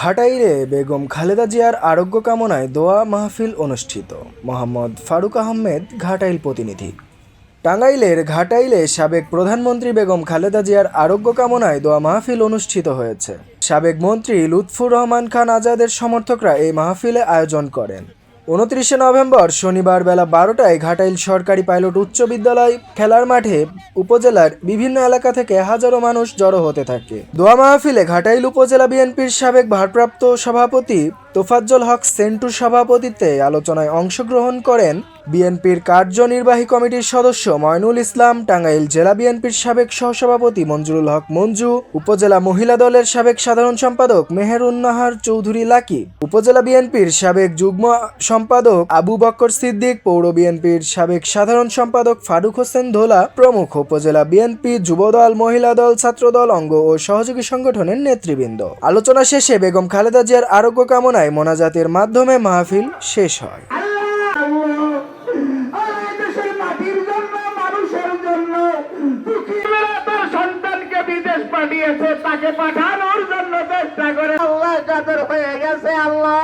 ঘাটাইলে বেগম খালেদা জিয়ার আরোগ্য কামনায় দোয়া মাহফিল অনুষ্ঠিত। মোহাম্মদ ফারুক আহমেদ, ঘাটাইল প্রতিনিধি। টাঙ্গাইলের ঘাটাইলে সাবেক প্রধানমন্ত্রী বেগম খালেদা জিয়ার আরোগ্য কামনায় দোয়া মাহফিল অনুষ্ঠিত হয়েছে। সাবেক মন্ত্রী লুৎফুর রহমান খান আজাদের সমর্থকরা এই মাহফিলে আয়োজন করেন। উনত্রিশে নভেম্বর শনিবার বেলা বারোটায় ঘাটাইল সরকারি পাইলট উচ্চ বিদ্যালয় খেলার মাঠে উপজেলার বিভিন্ন এলাকা থেকে হাজারো মানুষ জড়ো হতে থাকে। দোয়া মাহফিলে ঘাটাইল উপজেলা বিএনপির সাবেক ভারপ্রাপ্ত সভাপতি তোফাজ্জল হক সেন্টুর সভাপতিত্বে আলোচনায় অংশগ্রহণ করেন বিএনপির কার্যনির্বাহী কমিটির সদস্য ময়নুল ইসলাম, টাঙ্গাইল জেলা বিএনপির সাবেক সহসভাপতি মঞ্জুরুল হক মঞ্জু, উপজেলা মহিলা দলের সাবেক সাধারণ সম্পাদক মেহেরুন্নাহার চৌধুরী লাকি, উপজেলা বিএনপির সাবেক যুগ্ম সম্পাদক আবু বক্কর সিদ্দিক, পৌর বিএনপির সাবেক সাধারণ সম্পাদক ফারুক হোসেন ধোলা, প্রমুখ উপজেলা বিএনপি যুবদল, মহিলা দল, ছাত্রদল, অঙ্গ ও সহযোগী সংগঠনের নেতৃবৃন্দ। আলোচনা শেষে বেগম খালেদা জিয়ার আরোগ্য কামনায় মোনাজাতের মাধ্যমে মাহফিল শেষ হয়। বিদেশ পাঠিয়েছে তাকে পাঠানোর জন্য চেষ্টা করে। আল্লাহ কাদের হয়ে গেছে আল্লাহ?